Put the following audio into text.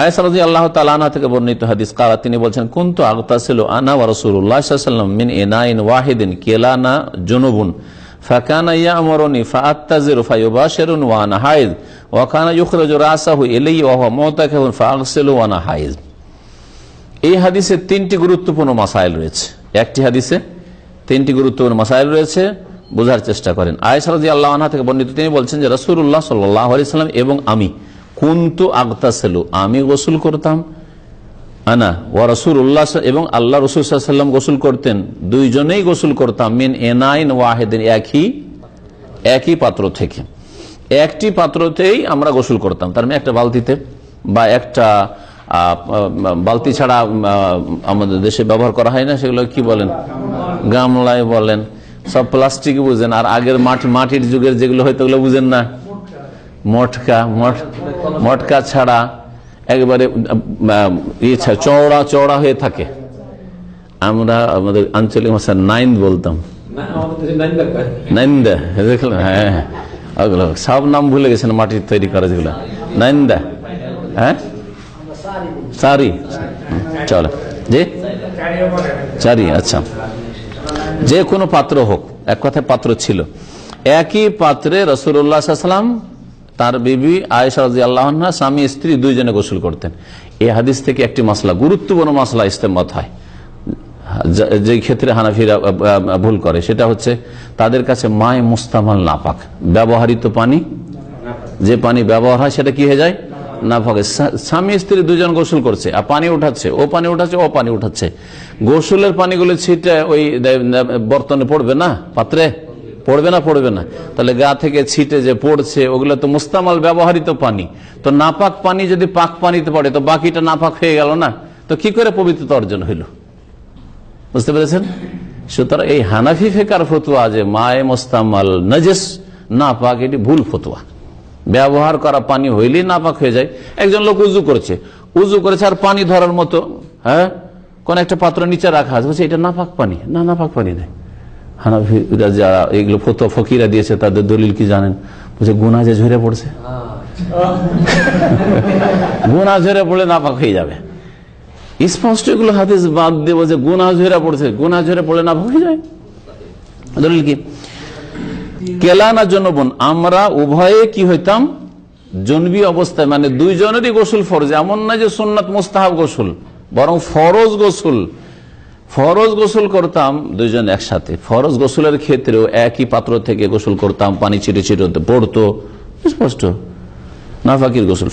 আয়াসরাজি আল্লাহ তালানা থেকে বর্ণিত হাদিস কারা তিনি বলছেন, কুন্তু আগতাসিল আনা সাল্লাম মিন ইনাইন ওয়াহিদিন কেলানা জুনুবুন। এই হাদিসে তিনটি গুরুত্বপূর্ণ রয়েছে। একটি হাদিসে তিনটি গুরুত্বপূর্ণ রয়েছে, বোঝার চেষ্টা করেন। আয়সারদি আল্লাহ থেকে বর্ণিত তিনি বলছেন যে সাল্লাম এবং আমি কুন্তু আগতাসেলু, আমি গোসল করতাম। আনা ও রসুল উল্লাহ এবং আল্লাহ রসুল সাল্লাম গোসল করতেন। দুইজনেই গোসল করতাম, মিন এনাইন ওয়াহেদিন, একই একই পাত্র থেকে। একটি পাত্রতেই আমরা গোসল করতাম। তার মানে একটা বালতিতে, বা একটা বালতি ছাড়া আমাদের দেশে ব্যবহার করা হয় না, সেগুলো কি বলেন? গামলায় বলেন। সব প্লাস্টিক বুঝেন, আর আগের মাটি মাটির যুগের যেগুলো হয়তো ওগুলো বুঝেন না। মটকা মট মটকা ছাড়া একবারে আহ, ইয়ে চওড়া চওড়া হয়ে থাকে। আমরা আমাদের আঞ্চলিক ভাষা নাইন বলতাম। নাইন্দা হ্যাঁ হ্যাঁ। সব নাম ভুলে গেছেন মাটির তৈরি করা যেগুলো। নাইন্দা হ্যাঁ? সারি চলো। জি? চারি আচ্ছা। যে কোনো পাত্র হোক এক কথায় পাত্র ছিল। একই পাত্রে রসুল্লাহ সাল্লাম তার বিবি আয়েশা রাজি আল্লাহ স্বামী, স্ত্রী দুইজনে গোসল করতেন। এই হাদিস থেকে একটি মশলা গুরুত্বপূর্ণ মশলা ইস্তেমত হয়। যা- ক্ষেত্রে হানাফিরা ভুল করে, সেটা হচ্ছে তাদের কাছে মায় মুস্তামাল নাপাক। ব্যবহারিত পানি, যে পানি ব্যবহার হয়, সেটা কি হয়ে যায়? না ফাঁকে স্বামী, স্ত্রী দুজন গোসল করছে, আর পানি উঠাচ্ছে, ও পানি উঠাচ্ছে, ও পানি উঠাচ্ছে। গোসলের পানিগুলো ছিটে ওই বর্তনে পড়বে না, পাত্রে? পড়বে না পড়বে না। তাহলে গা থেকে ছিটে যে পড়ছে, ওগুলো তো মুস্তামাল ব্যবহারিত পানি। তো নাপাক পানি যদি পাক পানিতে পড়ে, তো বাকিটা নাপাক হয়ে গেল না। তো কি করে পবিত্রতা অর্জন হইল? বুঝতে পেরেছেন? সুতরাং এই হানাফি ফেকার ফতুয়া যে মায়ে মোস্তামাল নজেস না পাক এটি ভুল ফতুয়া। ব্যবহার করা পানি হইলেই না পাক হয়ে যায়। একজন লোক উজু করছে। উজু করেছে আর পানি ধরার মতো হ্যাঁ? কোন একটা পাত্র নিচে রাখা আছে। এটা না পাক পানি। না না পাক পানি নেই। হানাফিরা যারা এগুলো ফকিরা দিয়েছে তাদের দলিল কি জানেন? বলছে গুনা যে ঝরে পড়ছে। গুনা ঝরে পড়লে না হয়ে যাবে। স্পষ্ট এগুলো হাদিস বাদ গুনা ঝরে পড়ছে গুনা ঝরে পড়লে না ভুলে যায়। দলিল কি? জনবন আমরা উভয়ে কি হইতাম? জনবি অবস্থায় মানে দুইজনেরই গোসল ফরজ এমন না যে সুন্নাত মুস্তাহাব গোসল বরং ফরজ গোসল। ফরজ গোসল করতাম দুজন একসাথে। ফরজ গোসলের ক্ষেত্রেও একই পাত্র থেকে গোসল করতাম, পানি ছিটে ছিটে পড়তো। স্পষ্ট। নাফাকির গোসল।